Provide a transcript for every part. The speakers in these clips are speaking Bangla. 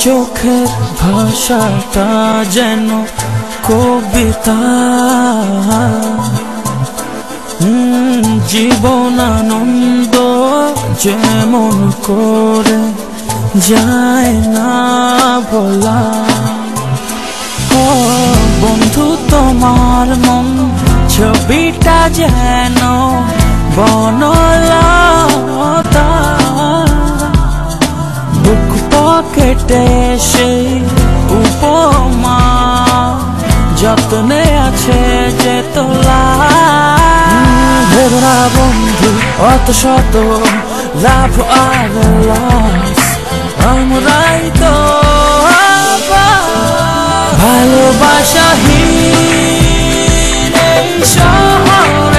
চোখের ভাষাটা যেন কবিতা। জীবনানন্দ যেমন করে যায় না বলা। ও বন্ধু, তোমার মন ছবিটা যেন বনলতা পকেটে সেই উপমা যত্নে আছে যে তোলা। ভেবরা বন্ধু, অত শত লাভ আর লস আমরাই তো ভালোবাসাহীন এই শহরে।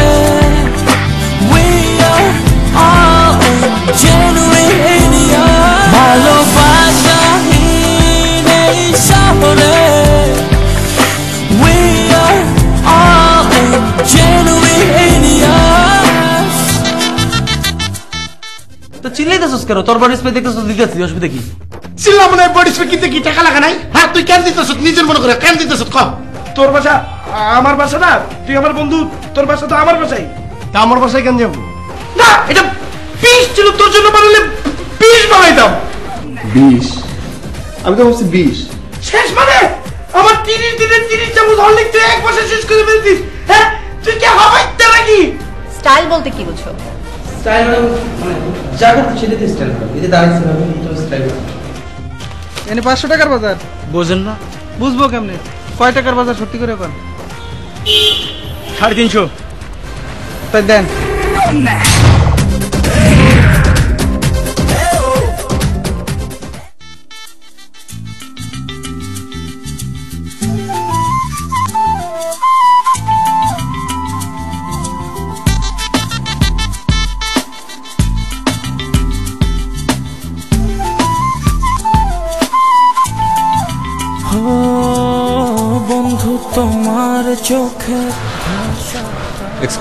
এই শহরে We are all genuine তো চিল্লাইতেছস কেন? তোর বডি স্প্রে দেখতেছস দিতেছি অসুবিধা কি চিল্লা মনে হয় বডি স্প্রে কিনতে কি টাকা লাগা নাই? হ্যাঁ তুই কেন দিতেছ নিজের মনে করে কেন দিতেছ কম তোর বাসা আমার বাসা না? তুই আমার বন্ধু তোর বাসা তো আমার বাসাই। তা আমার বাসায় কেন যাব? না এটা পিস ছিল তোর জন্য বানালে বানাইতাম। আমি তো ভাবছি বিশ শেষ মানে? আমার তিরিশ দিনের তিরিশ চামচ হরলিক তুই এক মাসে শেষ করে ফেলছিস। হ্যাঁ? তুই কি হাবাইতে নাকি? স্টাইল বলতে কি বুঝো স্টাইল মানে যা করতে সেটাতে স্টাইল করো এতে দাঁড়িয়েছে ভাবে এটাও স্টাইল এনে পাঁচশো টাকার বাজার। বোঝেন না। বুঝব কেমনে? কয় টাকার বাজার সত্যি করে কর সাড়ে তিনশো। তাই দেন।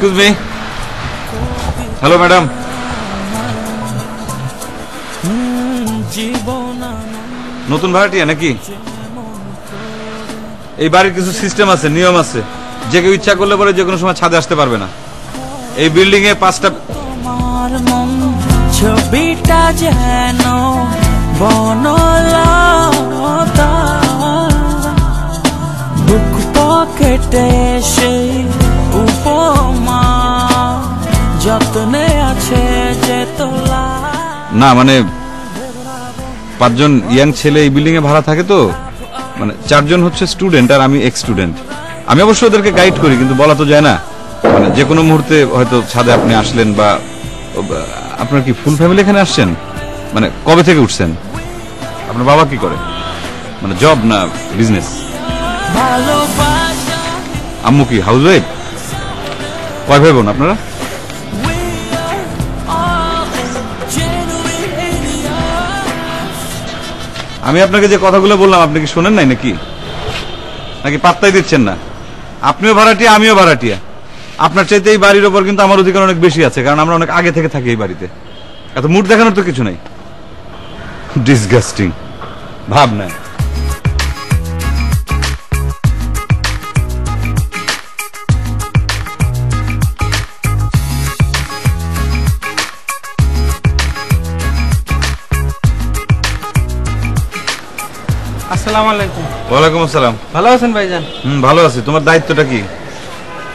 এক্সকিউজ মি হ্যালো ম্যাডাম নতুন ভাড়াটিয়া নাকি? এই বাড়ির কিছু সিস্টেম আছে, নিয়ম আছে। যে কেউ ইচ্ছা করলে পরে যে কোনো সময় ছাদে আসতে পারবে না। এই বিল্ডিং এ পাঁচটা ছবিটা যেন বনলতা। বুক পকেটে সেই উপমা যত্নে আছে যে না মানে পাঁচজন ইয়াং ছেলে এই বিল্ডিং এ ভাড়া থাকে তো? মানে চারজন হচ্ছে স্টুডেন্ট আর আমি এক্স স্টুডেন্ট আমি অবশ্য ওদেরকে গাইড করি কিন্তু বলা তো যায় না। মানে যে কোনো মুহূর্তে হয়তো ছাদে আপনি আসলেন বা আপনার কি ফুল ফ্যামিলি এখানে আসছেন? মানে কবে থেকে উঠছেন? আপনার বাবা কি করে? মানে জব না বিজনেস আম্মু কি হাউস ওয়াইফ কয় ভাই বোন আপনারা? আমি আপনাকে যে কথাগুলো বললাম, আপনি কি শোনেন নাই নাকি? নাকি পাত্তাই দিচ্ছেন না? আপনিও ভাড়াটিয়া, আমিও ভাড়াটিয়া। আপনার চাইতে এই বাড়ির ওপর কিন্তু আমার অধিকার অনেক বেশি আছে, কারণ আমরা অনেক আগে থেকে থাকি এই বাড়িতে। এত মুড দেখানোর তো কিছু নাই। ডিসগাস্টিং ভাব আসসালামু আলাইকুম। ওয়ালাইকুম আসসালাম। ভালো আছেন ভাইজান? হুম ভালো আছি। তোমার দায়িত্বটা কি?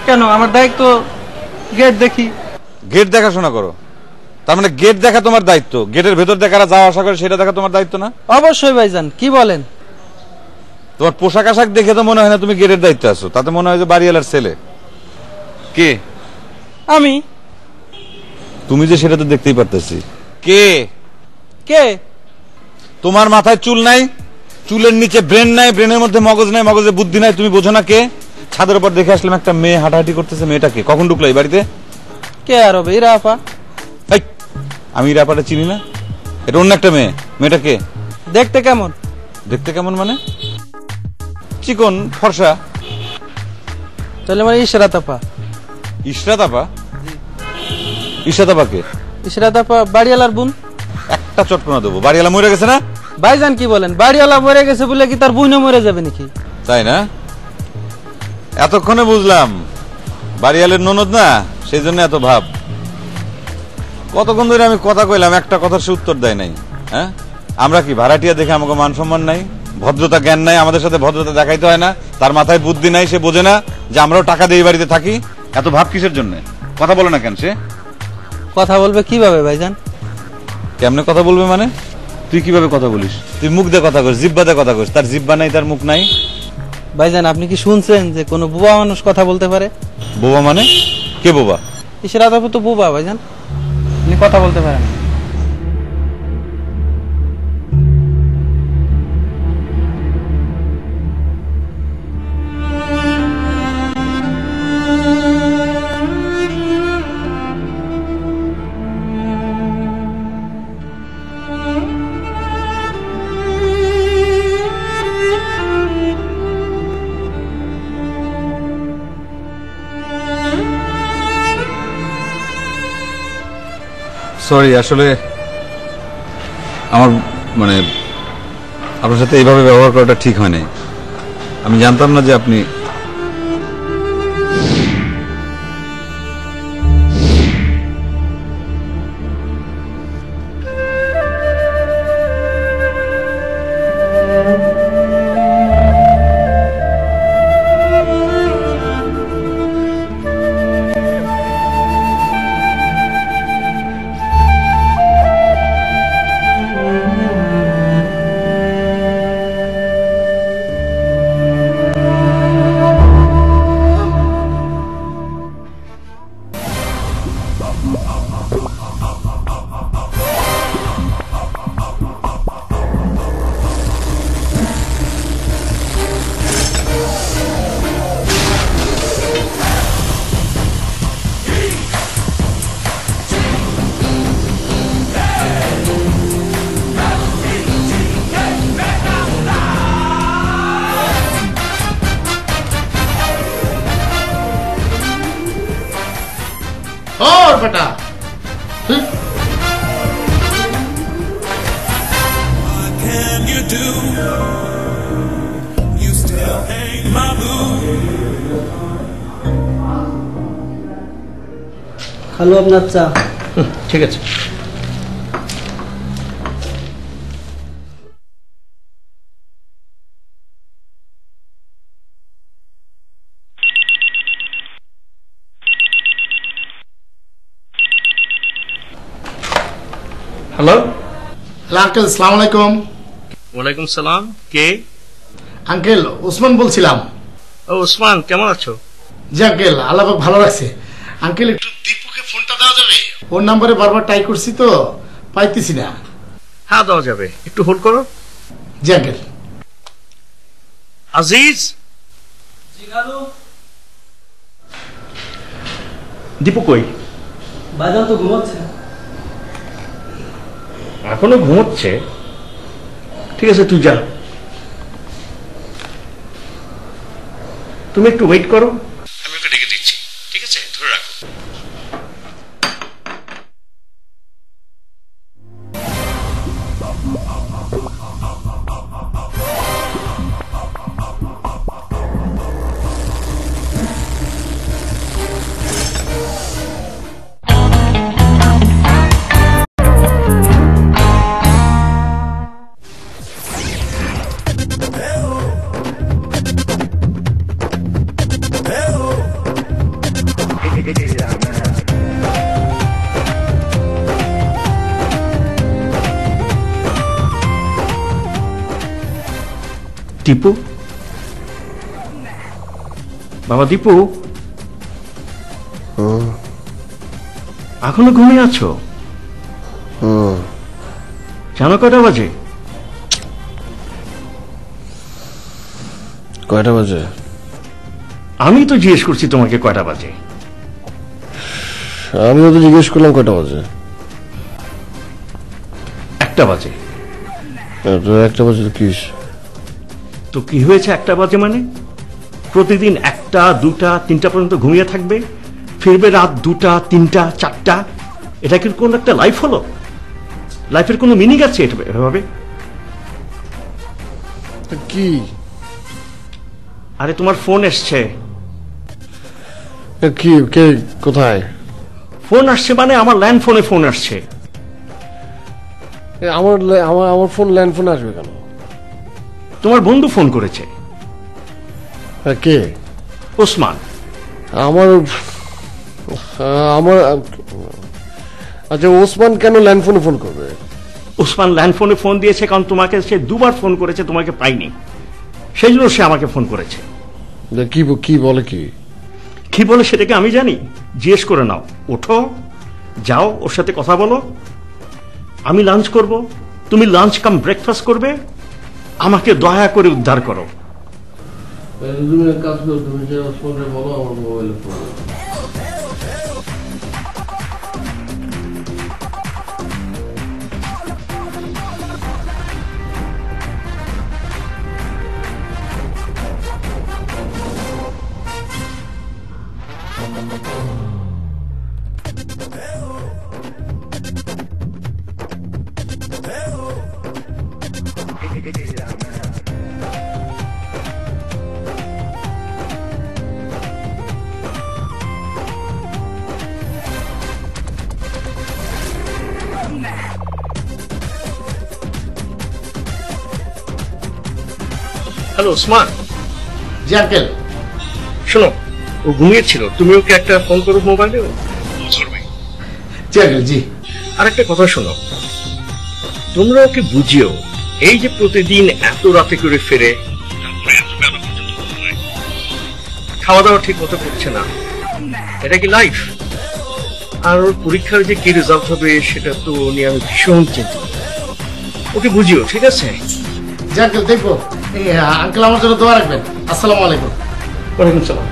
কেন? আমার দায়িত্ব গেট দেখি। গেট দেখাশোনা করো। তার মানে গেট দেখা তোমার দায়িত্ব। গেটের ভেতর দেখারা যাওয়া আসা করে সেটা দেখা তোমার দায়িত্ব না? অবশ্যই ভাইজান কি বলেন? তোমার পোশাক আশাক দেখে তো মনে হয় না তুমি গেটের দায়িত্বে আছো। তাতে মনে হয় যে বাড়িওয়ালার ছেলে। কে? আমি। তুমি যে সেটা তো দেখতেই পারতেছি। কে? কে? তোমার মাথায় চুল নাই? চুলের নিচে ব্রেন নাই ব্রেনের মধ্যে মগজ নাই মগজে বুদ্ধি নাই তুমি বোঝো না কে? ছাদের উপর দেখে আসলাম একটা মেয়ে হাঁটাহাঁটি করতেছে মেয়েটাকে কখন ঢুকলো এই বাড়িতে? কে আর হবে? ইরা আপা। এই, আমি ব্যাপারটা চিনি না। এটা অন্য একটা মেয়ে। মেয়েটা কে? দেখতে কেমন? দেখতে কেমন মানে? চিকন ফর্সা। তাহলে আমার ইশরাত আপা। ইশরাত আপা? ইশরাত আপা কে? ইশরাত আপা বাড়িওয়ালার বোন। একটা চটকনা দেবো। বাড়িওয়ালা মরে গেছে না? ভাইজান কি বলেন বাড়িওয়ালা মরে গেছে বলে কি তার বুইনে মরে যাবে নাকি? তাই না? এতক্ষণে বুঝলাম বাড়িওয়ালের ননদ না সেই জন্য এত ভাব। কতক্ষণ ধরে আমি কথা কইলাম একটা কথার সে উত্তর দেয় নাই হ্যাঁ? আমরা কি ভাড়াটিয়া দেখে আমাকে মান সম্মান নাই? ভদ্রতা জ্ঞান নাই আমাদের সাথে ভদ্রতা দেখাইতে হয় না তার মাথায় বুদ্ধি নাই সে বোঝে না যে আমরাও টাকা দিয়ে এই বাড়িতে থাকি। এত ভাব কিসের জন্য? কথা বলে না কেন সে? কথা বলবে কীভাবে ভাইজান? কেমনে কথা বলবে মানে? তুই কীভাবে কথা বলিস? তুই মুখ দিয়ে কথা করিস জিব্বা দিয়ে কথা করিস তার জিব্বা নাই তার মুখ নাই। ভাই ভাইজান আপনি কি শুনছেন যে কোনো বোবা মানুষ কথা বলতে পারে? বোবা মানে? কে বোবা? ইসেরা তো বোবা ভাই ভাইজান। আপনি কথা বলতে পারেন। সরি আসলে আমার মানে আপনার সাথে এইভাবে ব্যবহার করাটা ঠিক হয়নি। আমি জানতাম না যে আপনি হ্যালো আপনার চা। ঠিক আছে। হ্যালো। হ্যালো আঙ্কেল সালাম আলাইকুম। ওয়ালাইকুম সালাম কে? আঙ্কেল ওসমান বলছিলাম। ও ওসমান কেমন আছো? জি আঙ্কেল আল্লাহ ভালো রাখছে। আঙ্কেল একটু দীপুকে ফোনটা দেওয়া যাবে ওর নাম্বারে বারবার ট্রাই করছি তো পাইতেছি না। হ্যাঁ দেওয়া যাবে। একটু হোল্ড করো। জি আঙ্কেল আজিজ? দীপু কই? বাজার তো ঘুমাচ্ছে। এখনও ঘুমোচ্ছে? ঠিক আছে তুই যা। তুমি একটু ওয়েট করো। দীপু? বাবা দীপু? এখনও ঘুমিয়ে আছো? জানো কটা বাজে? কয়টা বাজে? আমি তো জিজ্ঞেস করছি তোমাকে কয়টা বাজে। আমিও তো জিজ্ঞেস করলাম কয়টা বাজে। একটা বাজে। একটা বাজে তো কি হয়েছে? তো কি হয়েছে একটা বাজে মানে? প্রতিদিন একটা দুটা তিনটা পর্যন্ত ঘুমিয়ে থাকবে ফিরবে রাত দুটা তিনটা চারটা। এটা কি কোন একটা লাইফ হলো? লাইফের কোনো মিনিং আছে এটা এভাবে? কি? আরে তোমার ফোন এসছে। কি কে কোথায়? ফোন আসছে মানে আমার ল্যান্ড ফোনে ফোন আসছে। আমার আমার আমার ফোন ল্যান্ড ফোন আসবে কেন? তোমার বন্ধু ফোন করেছে। কে? ওসমান। আমার আমার আচ্ছা ওসমান কেন ল্যান্ড ফোনে করবে? ওসমান ল্যান্ড ফোনে দিয়েছে কারণ তোমাকে সে দুবার ফোন করেছে তোমাকে পাইনি। সেই জন্য সে আমাকে ফোন করেছে। কি কি বলে কি? কি বলে সেটাকে আমি জানি? জিজ্ঞেস করে নাও। ওঠো যাও ওর সাথে কথা বলো। আমি লাঞ্চ করব। তুমি লাঞ্চ কাম ব্রেকফাস্ট করবে। আমাকে দয়া করে উদ্ধার করো। তুমি এক হ্যালো ওসমান জি আঙ্কেল। শোনো ও ঘুমিয়েছিল। তুমি ওকে একটা ফোন করো মোবাইলে? জি আঙ্কেল জি। আর একটা কথা শোনো। তোমরা ওকে বুঝিও এই যে প্রতিদিন এত রাতে করে ফেরে। খাওয়া দাওয়া ঠিক মতো করছে না। এটা কি লাইফ আর ওর পরীক্ষার যে কি রেজাল্ট হবে সেটা তো নিয়ে আমি ভীষণ চিন্তিত। ওকে বুঝিও ঠিক আছে? দেখব। আঙ্কেল আমার জন্য দোয়া রাখবেন। আসসালামু আলাইকুম। ওয়ালাইকুম সালাম।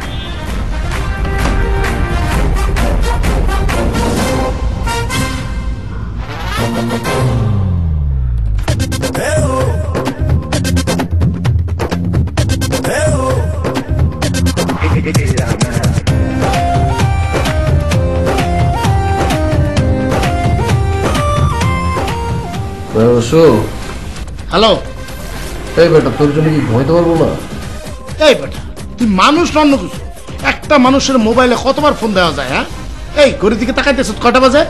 হ্যালো এই বেটা তোর জন্য কি ঘুমাইতে পারব না? এই বেটা তুই মানুষ না অন্য কিছু? একটা মানুষের মোবাইলে কতবার ফোন দেওয়া যায় হ্যাঁ? এই ঘড়ির দিকে তাকাইতেছ কটা বাজে?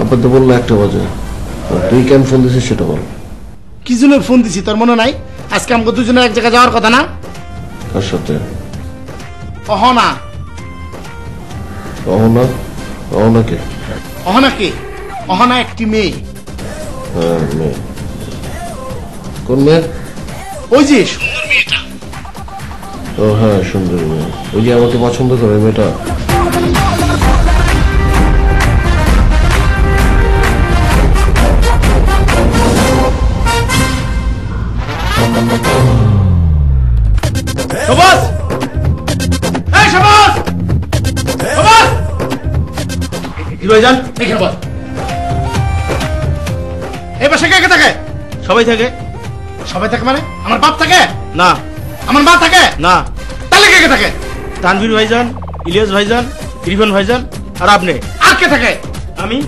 আবার তো বলল একটা বাজে। তুই কেন ফোন দিছিস সেটা বল। কি জন্য ফোন দিছি তোর মনে নাই? আজকে আমাকে দুজনে এক জায়গায় যাওয়ার কথা না? কার সাথে? অহনা। অহনা? অহনাকে অহনা কে? অহনা একটি মেয়ে। হ্যাঁ মেয়ে। কোন মেয়ে ওই যে সুন্দর মেয়েটা ও হ্যাঁ সুন্দর মেয়ে। ওই যে আমাকে পছন্দ করে মেয়েটা। সবাস এই সবাস সবাস কি ভাইজান এখানে বল এই পাশে কে কে থাকে? সবাই থাকে? সবাই থাকে মানে? আমার বাপ থাকে? না। আমার মা থাকে? না। তাহলে কে কে থাকে? তানভীর ভাইজান ইলিয়াস ভাইজান ইরফান ভাইজান আর আপনি। আর কে থাকে? আমি।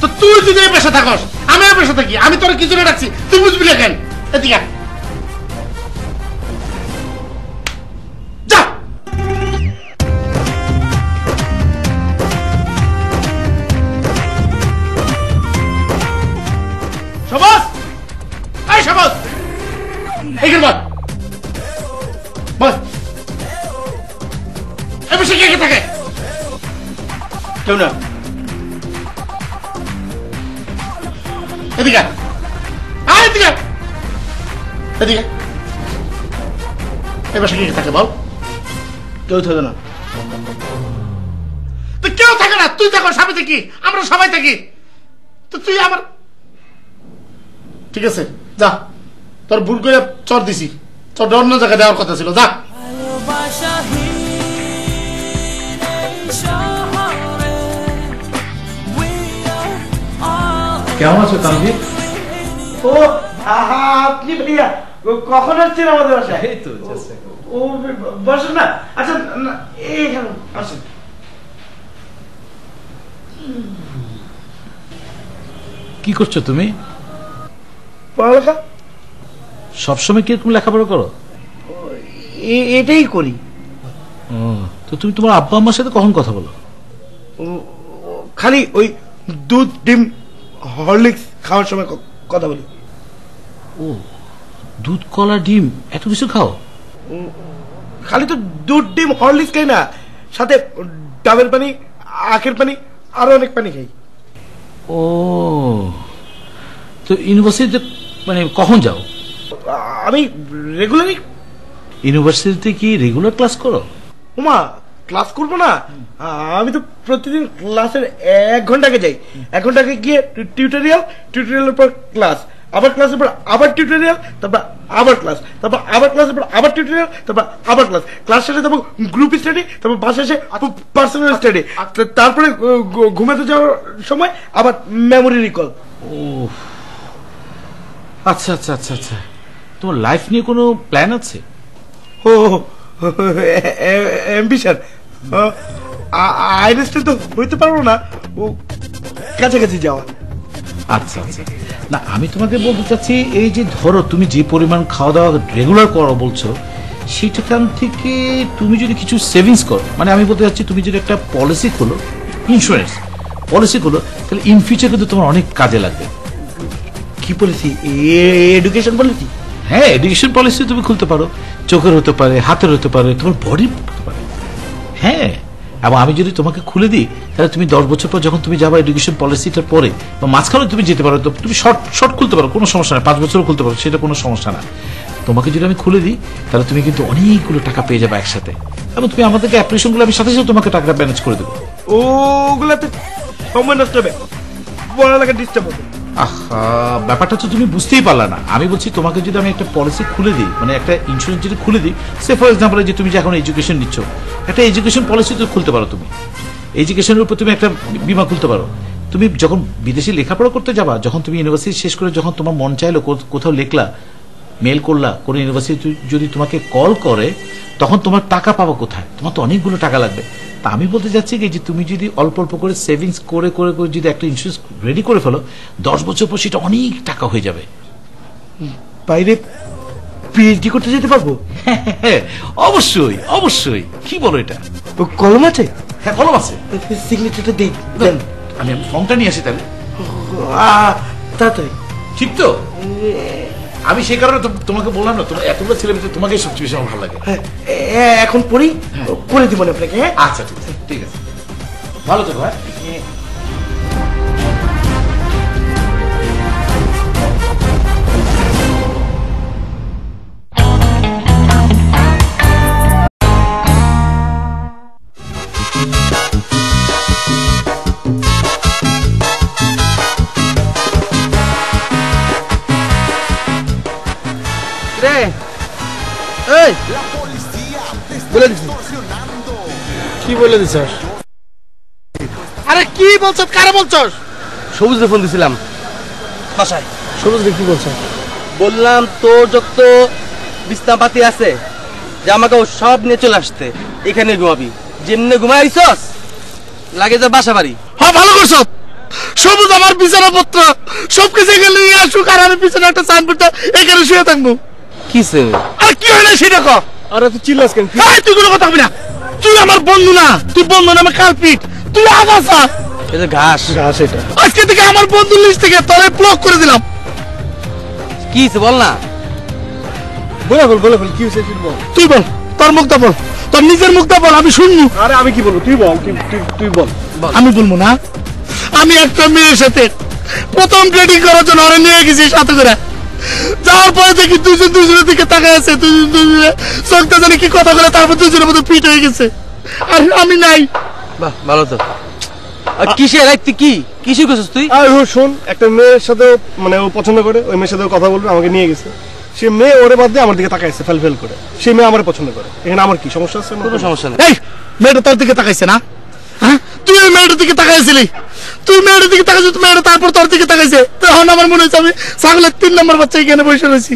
তো তুই যদি এই পেশা থাকস আমি এই পেশা থাকি আমি তোর কি জন্য রাখছি তুই বুঝবি না কেন? এদিকে এদিকে। এ বাসা কে থাকে বল? কেউ থাকে না। তো কেউ থাকে না তুই থাকো সবাই থাকি আমরা সবাই থাকি। তো তুই আমার ঠিক আছে যা। তোর ভুল করে চর দিছি। তোর অন্য জায়গায় দেওয়ার কথা ছিল যা। কেমন আছো তানভীর? ও আহা আপনি ভাইয়া কখন আসছেন আমাদের বাসায়? এই তো ও বসেন না। আচ্ছা এইখানে আসেন। কি করছ তুমি? পড়ালেখা? সবসময় কীরকম লেখাপড়া করো? এ- এটাই করি। তো তুমি তোমার আব্বা আম্মার সাথে কখন কথা বলো? খালি ওই দুধ ডিম হরলিক্স খাওয়ার সময় কথা বলি। ও দুধ কলা ডিম এত কিছু খাও? খালি তো দুধ ডিম হরলিক্স খাই না। সাথে ডাবের পানি আখের পানি আরও অনেক পানি খাই। ও তো ইউনিভার্সিটিতে মানে কখন যাও? আমি রেগুলারই ইউনিভার্সিটিতে কি রেগুলার ক্লাস করো? উমা ক্লাস করব না। আমি তো প্রতিদিন ক্লাসের এক ঘণ্টা আগে যাই। এক ঘণ্টা আগে গিয়ে টিউটোরিয়াল টিউটোরিয়ালের পর ক্লাস আবার ক্লাসের পর আবার টিউটোরিয়াল তারপর আবার ক্লাস তারপর আবার ক্লাসের পর আবার টিউটোরিয়াল তারপর আবার ক্লাস ক্লাস শেষে তারপর গ্রুপ স্টাডি তারপর বাসা এসে পার্সোনাল স্টাডি তারপরে ঘু- ঘু- ঘুমাতে যাওয়ার সময় আবার মেমোরি রিকল ও আচ্ছা আচ্ছা আচ্ছা আচ্ছা। তোমার লাইফ নিয়ে কোনো প্ল্যান আছে? ও অ্যাম্বিশন আইনস্টাইন তো হইতে পারব না। ও কাছাকাছি যাওয়া। আচ্ছা আচ্ছা। না, আমি তোমাকে বলতে চাচ্ছি, এই যে ধরো তুমি যে পরিমাণ খাওয়া দাওয়া রেগুলার করো বলছো সেটাখান থেকে তুমি যদি কিছু সেভিংস করো মানে আমি বলতে চাচ্ছি, তুমি যদি একটা পলিসি খোলো ইন্স্যুরেন্স পলিসি খোলো, তাহলে ইন ফিউচার কিন্তু তোমার অনেক কাজে লাগবে। কি পলিসি এডুকেশন পলিসি হ্যাঁ এডুকেশন পলিসি তুমি খুলতে পারো, চোখের হতে পারে, হাতের হতে পারে, তোমার বডি হতে পারে। হ্যাঁ। এবং আমি যদি তোমাকে খুলে দিই, তাহলে তুমি দশ বছর পর যখন তুমি যাবা এডুকেশন পলিসিটার পরে, বা মাঝখানে তুমি যেতে পারো, তো তুমি শর্ট শর্ট খুলতে পারো, কোনো সমস্যা না পাঁচ বছরও খুলতে পারো, সেটা কোনো সমস্যা না। তোমাকে যদি আমি খুলে দিই, তাহলে তুমি কিন্তু অনেকগুলো টাকা পেয়ে যাবে একসাথে। এবং তুমি আমাদেরকে অ্যাপ্লিকেশনগুলো আমি সাথে সাথে তোমাকে টাকাটা ম্যানেজ করে দেবো। ওগুলাতে সময় নষ্ট হবে। ডিস্টার্ব হবে। আহা ব্যাপারটা তো তুমি বুঝতেই পারলা না। আমি বলছি তোমাকে যদি আমি একটা পলিসি খুলে দিই মানে একটা ইন্স্যুরেন্স যদি খুলে দিই সে ফর এক্সাম্পল যে তুমি যে এখন এডুকেশন নিচ্ছ, একটা এডুকেশন পলিসি তো খুলতে পারো তুমি। এডুকেশনের উপর তুমি একটা বিমা খুলতে পারো। তুমি যখন বিদেশে লেখাপড়া করতে যাবা, যখন তুমি ইউনিভার্সিটি শেষ করে যখন তোমার মন চাইলো কোথাও লেখলা মেল করলা, কোনো ইউনিভার্সিটি যদি তোমাকে কল করে, তখন তোমার টাকা পাবো কোথায়? তোমার তো অনেকগুলো টাকা লাগবে। তা আমি বলতে চাচ্ছি কি যে তুমি যদি অল্প অল্প করে সেভিংস করে করে করে যদি একটা ইন্স্যুরেন্স রেডি করে ফেলো দশ বছর পর সেটা অনেক টাকা হয়ে যাবে। বাইরে পিএইচডি করতে যেতে পারব? অবশ্যই অবশ্যই। কি বলো এটা? কলম আছে? হ্যাঁ কলম আছে। সিগনেচারটা দেই দেন। আমি ফর্মটা নিয়ে আসি তাহলে। তাড়াতাড়ি। ঠিক তো? আমি সেই কারণে তো- তোমাকে বললাম না তোমার এতগুলো ছেলে মেয়ে তোমাকে সবচেয়ে বেশি আমার ভালো লাগে। হ্যাঁ এখন পড়ি করে দিব না আপনাকে হ্যাঁ? আচ্ছা ঠিক আছে। ঠিক আছে। ভালো থেকো হ্যাঁ? কি দিছস? আরে কি বলছস? কারে বলছস? সবুজে ফোন দিছিলাম। বাসায়। সবুজ কি বলছস বললাম তোর যত বিছনাপাতি আছে যে আমাকে ও সব নিয়ে চলে আসতে এখানে ঘুমাবি। যেমনে ঘুমাই লাগে যে বাসা বাড়ি। হ্যাঁ ভালো করছ। সবুজ আমার বিছানা পত্র। সব কিছু নিয়ে আসুক আর আমি পিছনে একটা সাইনবোর্ড এখানে শুয়ে থাকব। কিসে আর কি হলো সেটা কর? আরে তুই চিল্লাস কেন? তুই কোনো কথা হবে না। তুই আমার বন্ধু না তুই বন্ধু না আমার কালপিট। তুই আগাছা এই যে ঘাস। ঘাস এটা। আজকে থেকে আমার বন্ধু লিস্ট থেকে তোরে ব্লক করে দিলাম। কি হইছে বল না? বলে বল বলে বল কি হয়েছে তুই বল। তুই বল তোর মুখটা বল তোর নিজের মুখটা বল আমি শুনব। আরে আমি কি বলব? তুই বল তুই তুই তুই বল। আমি বলব না। আমি একটা মেয়ের সাথে প্রথম ট্রেডিং করার জন্য ওরা নিয়ে গেছি সাথে করে। যাওয়ার পরে দেখি দুজন দুজনের দিকে তাকায় আছে দুজন দুজনে চোখটা জানি কি কথা বলে তারপর দুজনের মতো পিট হয়ে গেছে। আর আমি নাই। বাহ ভালো তো। কিসে রাখতি কি? করছিস তুই? আর শোন একটা মেয়ের সাথে মানে ও পছন্দ করে ওই মেয়ের সাথে কথা বলবে আমাকে নিয়ে গেছে। সে মেয়ে ওরে বাদ দিয়ে আমার দিকে তাকাইছে ফেল ফেল করে। সেই মেয়ে আমার পছন্দ করে। এখানে আমার কি সমস্যা আছে? কোনো সমস্যা নেই। এই মেয়েটা তোর দিকে তাকাইছে না? হ্যাঁ? তুই ওই মেয়েটার দিকে তাকাইছিলি? তুই মেয়েটার দিকে তাকাইছিস তুই মেয়েটা তারপর তোর দিকে তাকাইছে। তখন আমার মনে হচ্ছে আমি ছাগলের তিন নম্বর বাচ্চা এখানে বসে রয়েছি।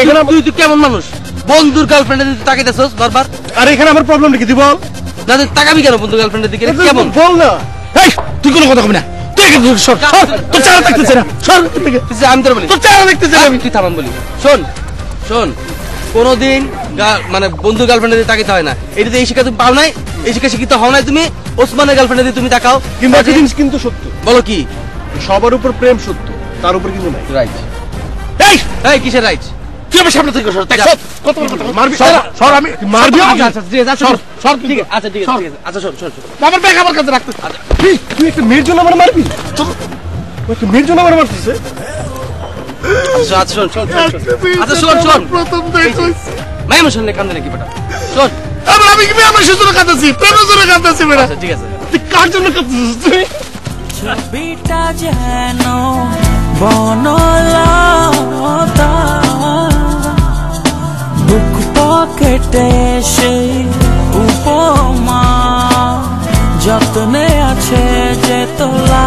এখানে তুই তুই কেমন মানুষ? বন্ধুর গার্লফ্রেন্ডের দিকে তাকাইতেছস বারবার? আর এখানে আমার প্রবলেম কি? তুই বল। না তুই তাকাবি কেন বন্ধুর গার্লফ্রেন্ডের দিকে? কেমন? বল না। এই তুই কোনো কথা কবি না। তোর চেহারা দেখতেছে সর আমি তোর বলি। তোর চেহারা দেখতেছে আমি। তুই থামান বলি। শোন শোন। কোনোদিন মানে বন্ধু গার্লফ্রেন্ডের দিকে তাকাইতে হয় না। এটাতে এই শিক্ষা তুমি পাও নাই? শিক্ষা শিক্ষিত হও নাই তুমি ওসমানের গার্লফ্রেন্ডের দিকে তুমি তাকাও। কিন্তু একটা জিনিস কিন্তু সত্য। বলো কি? সবার উপর প্রেম সত্য তার উপর কিন্তু নাই। রাইট এই! এই কিসের রাইট তুই আমার সামনে থেকে সর দেখ, কত মারবি সর। সর আমি মারবি আচ্ছা আচ্ছা ঠিক আছে আচ্ছা, সর, সর। ঠিক আছে আচ্ছা ঠিক আছে ঠিক আছে আচ্ছা শোন শোন আমার ব্যাগ আমার কাছে রাখতে। তুই তুই একটা মেয়ের জন্য আমার মারবি? চল। ও একটা মেয়ের জন্য আমার মারতেছে আচ্ছা আচ্ছা শোন শোন। আচ্ছা শোন শোন। প্রথম দেখ হইছে মাই আমার কান্দে নাকি বেটা? শোন। আবার আমি কি আমার সুন্দর কাঁদাছি প্রেমের জন্য কাঁদাছি বেটা। আচ্ছা ঠিক আছে। কার জন্য কাঁদছিস তুই? ছবিটা যেন বনলতা বুক পকেটে সেই উপমা যত্নে আছে যে তোলা।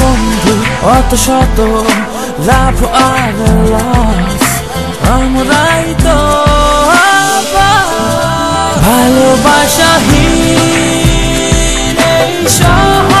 বন্ধু অত শত লাভ আর লস আমরাই তো ভালোবাসাহীন এই সব